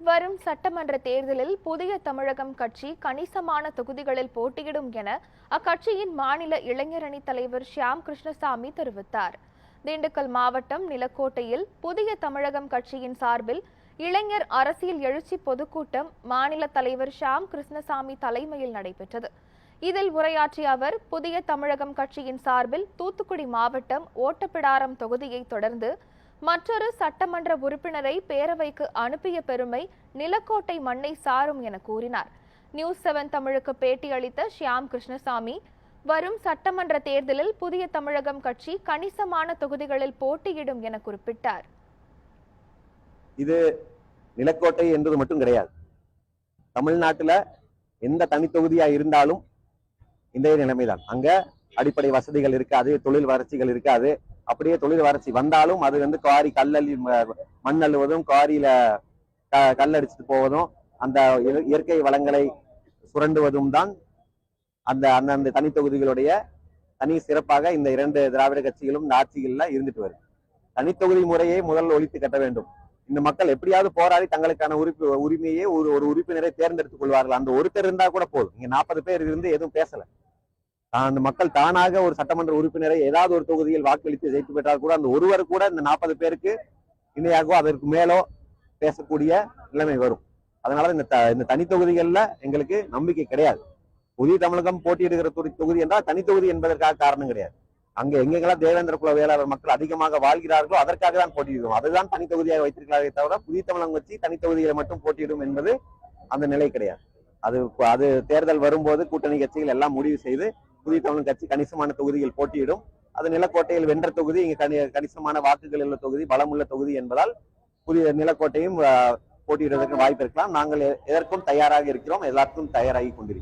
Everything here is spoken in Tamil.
வரும் சட்டமன்ற தேர்தலில் புதிய தமிழகம் கட்சி கணிசமான தொகுதிகளில் போட்டியிடும் என அக்கட்சியின் மாநில இளைஞரணி தலைவர் ஷியாம் கிருஷ்ணசாமி தெரிவித்தார். திண்டுக்கல் மாவட்டம் நிலக்கோட்டையில் புதிய தமிழகம் கட்சியின் சார்பில் இளைஞர் அரசியல் எழுச்சி பொதுக்கூட்டம் மாநில தலைவர் ஷியாம் கிருஷ்ணசாமி தலைமையில் நடைபெற்றது. இதில் உரையாற்றிய அவர் புதிய தமிழகம் கட்சியின் சார்பில் தூத்துக்குடி மாவட்டம் ஓட்டப்பிடாரம் தொகுதியை தொடர்ந்து மற்றொரு சட்டமன்ற உறுப்பினரை பேரவைக்கு அனுப்பிய பெருமை நிலக்கோட்டை மண்ணை சாரும் என கூறினார். நியூஸ் செவன் தமிழுக்கு பேட்டியளித்த ஷியாம் கிருஷ்ணசாமி வரும் சட்டமன்ற தேர்தலில் புதிய தமிழகம் கட்சி கணிசமான தொகுதிகளில் போட்டியிடும் என குறிப்பிட்டார். இது நிலக்கோட்டை என்பது மட்டும் கிடையாது. தமிழ்நாட்டுல எந்த தனித்தொகுதியா இருந்தாலும் இந்த நிலைமைதான். அங்க அடிப்படை வசதிகள் இருக்காது தொழில் வளர்ச்சிகள் இருக்காது. அப்படியே தொழில் வளர்ச்சி வந்தாலும் அது வந்து குவாரி கல்லள்ளி ம- மண் அள்ளுவதும் குவாரியில க- கல்லடிச்சிட்டு போவதும் அந்த இயற்கை வளங்களை சுரண்டுவதும் தான் அந்த அந்தந்த தனித்தொகுதிகளுடைய தனி சிறப்பாக இந்த இரண்டு திராவிட கட்சிகளும் இந்த ஆட்சிகள்ல இருந்துட்டு வருது. தனித்தொகுதி முறையை முதல் ஒழித்து கட்ட வேண்டும். இந்த மக்கள் எப்படியாவது போராடி தங்களுக்கான உறுப்பு உரிமையே ஒரு ஒரு உறுப்பினரை தேர்ந்தெடுத்துக் கொள்வார்கள். அந்த ஒருத்தர் இருந்தா கூட போதும். இங்க நாற்பது பேர் இருந்து எதுவும் பேசல. அந்த மக்கள் தானாக ஒரு சட்டமன்ற உறுப்பினரை ஏதாவது ஒரு தொகுதியில் வாக்களித்து ஜெயித்து பெற்றால் கூட அந்த ஒருவர் கூட இந்த நாற்பது பேருக்கு இணையாகவோ அதற்கு மேலோ பேசக்கூடிய நிலைமை வரும். அதனால இந்த த- இந்த தனி தொகுதிகளில் எங்களுக்கு நம்பிக்கை கிடையாது. புதிய தமிழகம் போட்டியிடுகிற தொகுதி தொகுதி என்றால் தனி தொகுதி என்பதற்காக காரணம் கிடையாது. அங்க எங்கெங்கெல்லாம் தேவேந்திர குல வேளாளர் மக்கள் அதிகமாக வாழ்கிறார்களோ அதற்காக தான் போட்டியிடுவோம். அதுதான் தனி தொகுதியாக வைத்திருக்கிறாரே தவிர புதிய தமிழகம் வச்சு தனி தொகுதிகளை மட்டும் போட்டியிடும் என்பது அந்த நிலை கிடையாது. அது அது தேர்தல் வரும்போது கூட்டணி கட்சிகள் எல்லாம் முடிவு செய்து புதிய தமிழ் கட்சி கணிசமான தொகுதியில் போட்டியிடும். அது நிலக்கோட்டையில் வென்ற தொகுதி இங்க கணி கணிசமான வாக்குகள் உள்ள தொகுதி பலமுள்ள தொகுதி என்பதால் புதிய நிலக்கோட்டையும் போட்டியிடுவதற்கு வாய்ப்பு இருக்கலாம். நாங்கள் எதற்கும் தயாராக இருக்கிறோம். எல்லாருக்கும் தயாராகி கொண்டிருக்கிறோம்.